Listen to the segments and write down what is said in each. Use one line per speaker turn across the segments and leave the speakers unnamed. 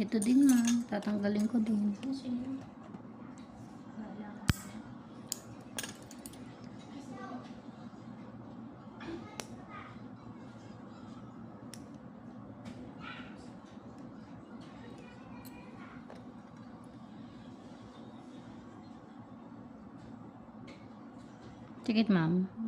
Ito din ma'am. Tatanggalin ko din.
Sige.
Ma'am.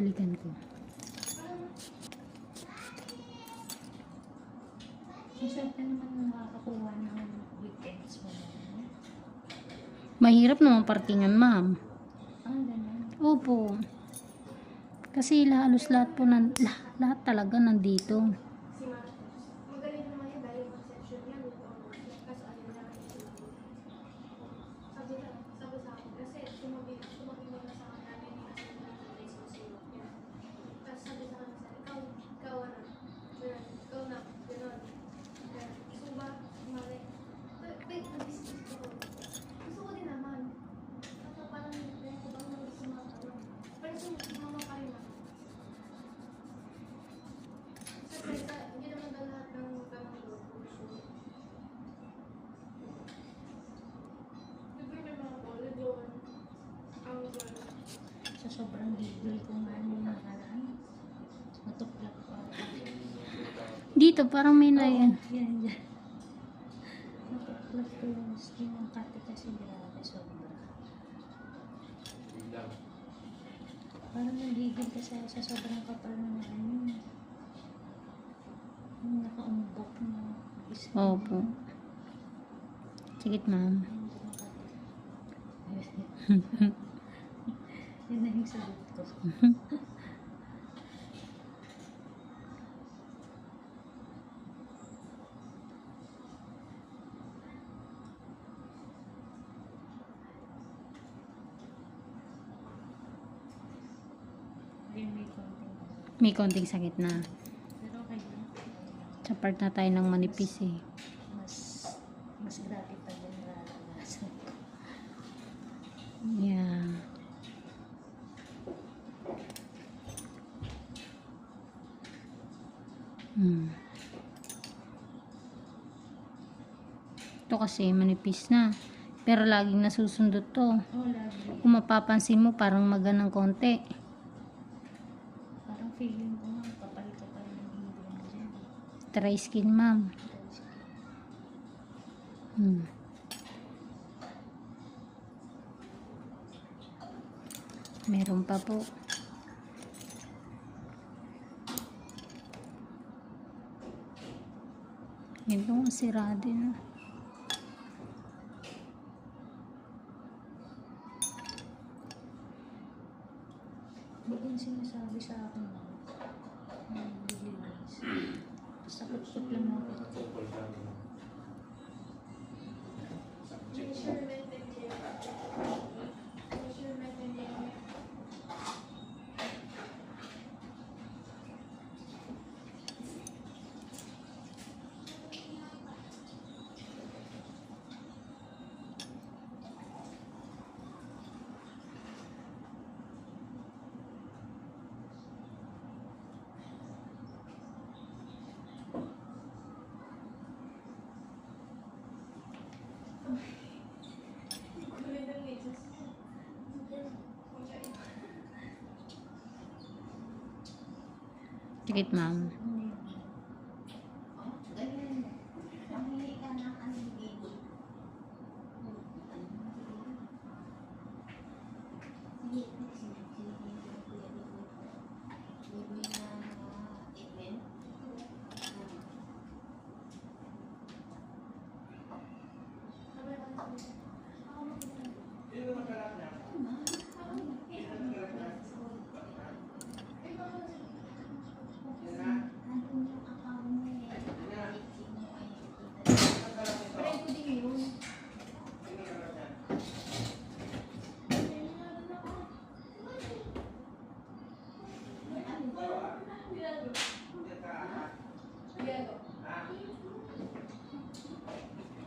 Hindi.
Balikan ko.
Saan ka naman nakakakuha ng weekends mo na?
Mahirap naman parkingan ma'am. Opo. Kasi halos lahat po nan, lah, lahat talaga nandito.
Si Marcos. Magaling naman yan dahil conception yan with all work. Kaso ano na lang yung sinabi. Sabi na, sabi sa akin, kasi tumabi, tumabi mo na sa akin namin yung kasi na may susunod niya. Tapos sabi sa akin, ikaw, ikaw ano, ganun, ikaw na, ganun. Ganun. Gusto mo ba, mali? Wait, nag-discuss ko. Gusto ko din naman. Kaso parang, hindi ko bang nang gusto mga ano. Pero sumama pa rin ako. Siyempre, sa- hindi naman daw lahat ng ganang loob gusto. Siyempre, may mga volleyball, angle.
Sa sobrang gigil ko nga nung nakaraan. Natuklap ko.
Dito parang may na yan.
Yan, yan. Natuklap ko yung skin ng kate kasi grabe sobra. Parang nagigil kasi ako sa sobrang kapal ng ano. Yung nakaumbok na skin.
Opo. Tikit ma'am.
Yun na yung sagot ko. May konting
sakit na.
Pero okay lang.
Sa part na tayo ng manipis eh.
Mas, mas grabe pa din nararanasan ko.
Yeah. Hmm. Ito kasi manipis na. Pero laging nasusundot to.
Oh, lagi.
Kung mapapansin mo, parang maganang konti.
Feeling ko nga, ng hindi mo dyan.
Try skin, ma'am. Hmm. Meron pa po. Ito sira din. ah.
Hindi din sinasabi sa akin na Sakot-sakot lang ako.
Measurement and Measurement
Sakit, ma'am.
Thank you.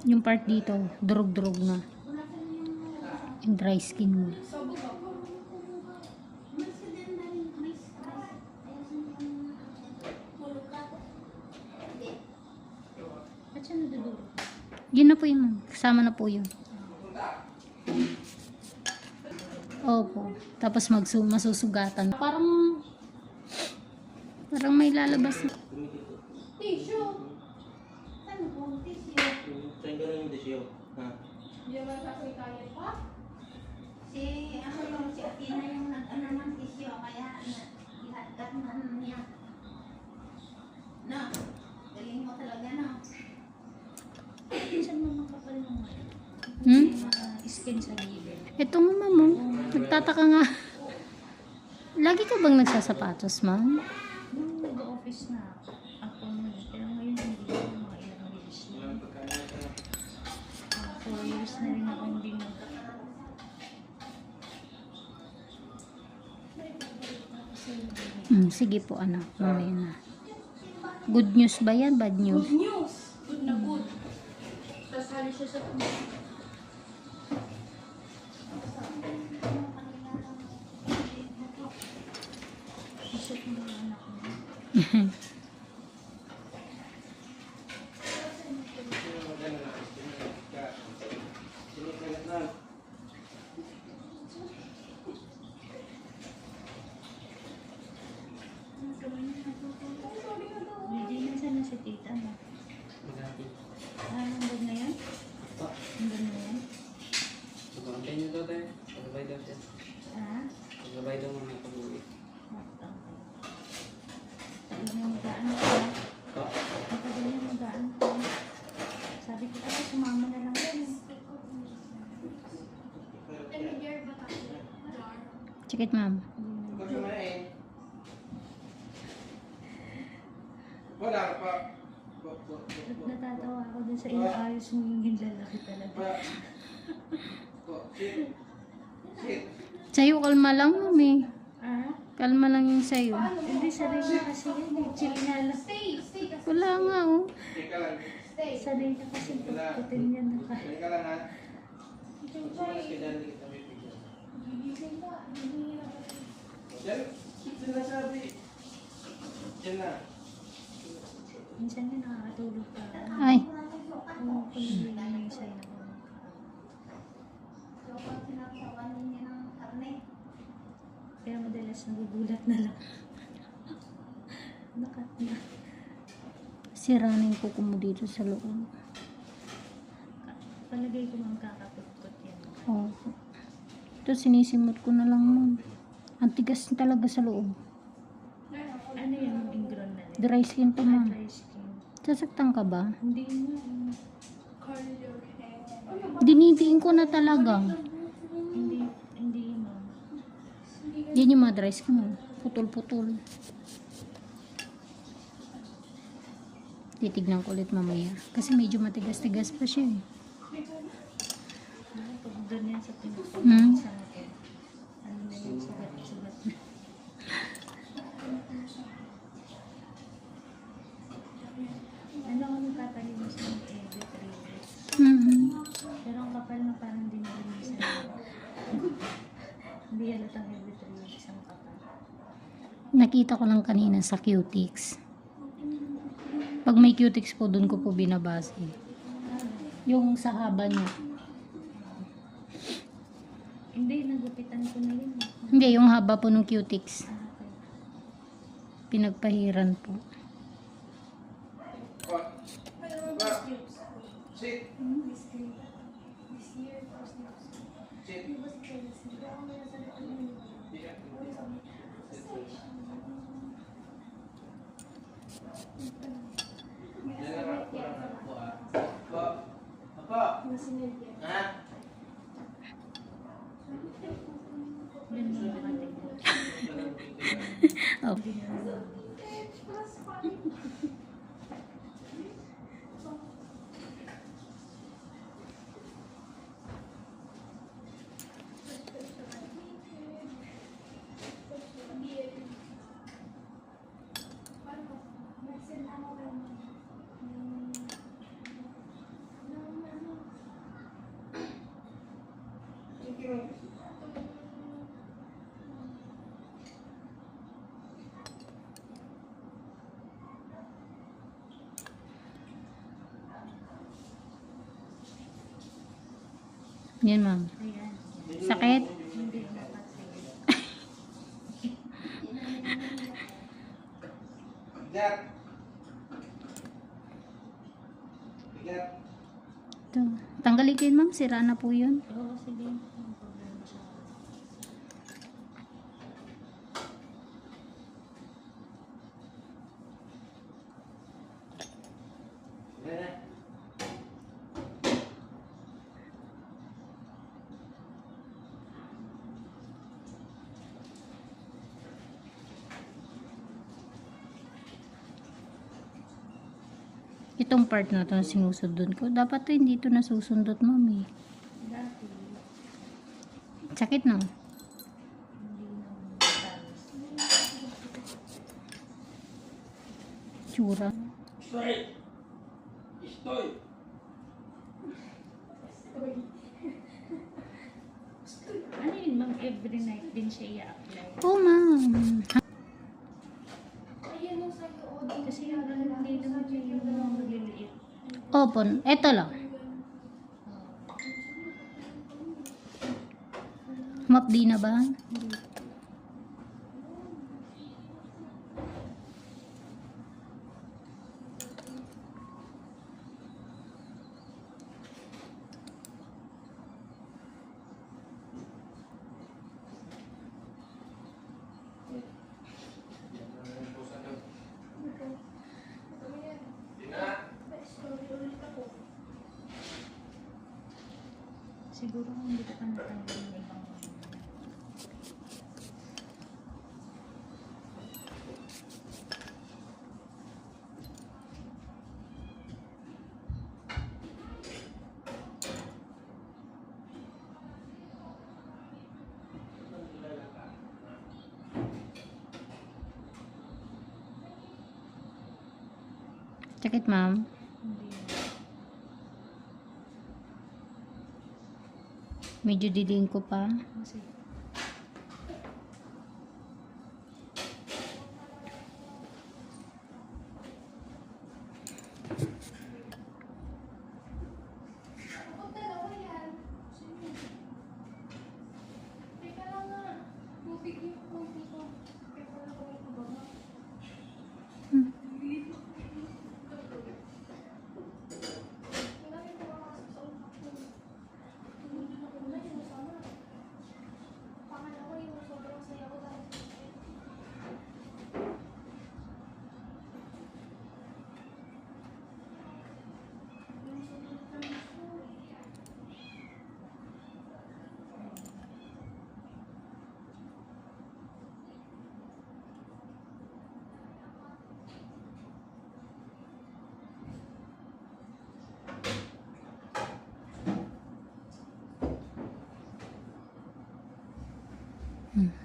Yung part dito, durog-durog na. Yung dry skin mo. Yun na po yun. Kasama na po yun. Opo. Tapos magsu masusugatan. Parang parang may lalabas. na-
Tissue. Ano po? Tissue.
Saan desyo? Ha?
Hindi naman kasi kaya pa.
Si ano yung si Athena yung nag-ano ng tisyo kaya na ihadkat man niya. No, galing mo talaga no.
Minsan mo makapal ng mga
Hmm?
skin sa gilid.
Ito nga, ma'am. oh. Nagtataka nga. Lagi ka bang nagsasapatos, ma'am?
Nung nag-office na ako nun, pero ngayon hindi ko mga ilang years na. Mga four years na rin ako hindi nag
Hmm, sige po, anak. Mamaya na. Good news ba yan? Bad news?
Good news. Good na good. Tapos hali siya sa
isip ng mga anak ko. Hindi na sana si tita mo. Ah, hanggang na yan? Hanggang na yan?
Pagkakantay niyo daw tayo. Pagbabay daw siya.
Ah?
Pagbabay daw mga pag-uwi.
Tagal na magaan ko.
Pa?
Tagal na magaan ko. Sabi ko kasi sumama na lang yan.
Ano year ba tayo? Jar.
Check it, ma'am.
Wala pa. Pa- pa-
At
pa-
natatawa ako dun sa inaayos mo yung lalaki talaga.
Sit.
Sa'yo, kalma lang, ma'am eh.
Ah?
Kalma lang yung sa'yo.
Hindi sanay na kasi yun eh. Chill nga lang.
Stay. Stay kasi.
Wala nga, oh.
Teka lang.
Stay.
Sanay na kasi pagputin niya naka.
Teka lang ha. Mas kailangan kita may bigyan.
Gigising ka. Hihirap ka.
Diyan. Diyan na sabi. Diyan na.
Minsan nga nakakatulog ka.
Ay,
Oo, kung hindi na yung sa'yo na Kaya madalas nagugulat na lang. Nakat na.
siranin ko mo dito sa loob.
Palagay ko mang kakakutkot yan.
Oh. Ito, sinisimot ko na lang, ma'am. Ang tigas talaga sa loob.
Ano yan yung ingron na rin?
Dry skin to, ma'am.
Skin.
Sasaktan ka ba?
Hindi nga. eh.
Curl your hair.
Dinidiin ko na talaga.
Hindi, hindi ma'am.
Yan yung mga dry skin mo. Putol-putol. Titignan ko ulit mamaya. Kasi medyo matigas-tigas pa siya eh. Hmm.
sa akin. Ano na yung Ano ako nagkakalimus ng every three days.
Mhm.
Pero ang kapal na parang dinalinis na. Hindi halatang every three weeks ang kapal.
Nakita ko lang kanina sa cutics. Pag may cutics po, dun ko po binabase. Yung sa haba niya.
Hindi, nagupitan ko na yun.
Hindi, yung haba po ng cutics.
Ah.
Pinagpahiran po.
Pa.
Doon mo nakatingin.
Oh.
Plus five. Nag-send ako ng ng ano,
Sige lang.
Yan, ma'am. Sakit?
Bigat. Bigat.
Ito. Tanggalin ko yun, ma'am. Sira na po yun.
Oo, sige.
Itong part na to sinusundot ko. Dapat to hindi to nasusundot.
Dati,
Sakit
matalas.
Tsura.
Stoy! Stoy!
Ano yun, ma'am? Every night din siya i-apply.
Oh, ma'am.
ayun yung sa iyo,
Kasi yung hindi naman yun yung mga magliliit.
Opo. Ito lang. Map di na ba?
Siguro kung hindi ka pa natanggal yung ibang
Sakit, ma'am. Medyo didiin ko pa.
Kasi
Mm.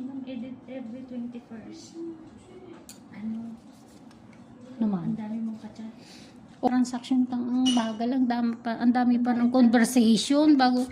Ano yun, ma'am? Edit every 21st. Ano?
Naman.
Ang dami mong kachat.
Transaction tang ang bagal ang dami pa ang dami pa ng conversation bago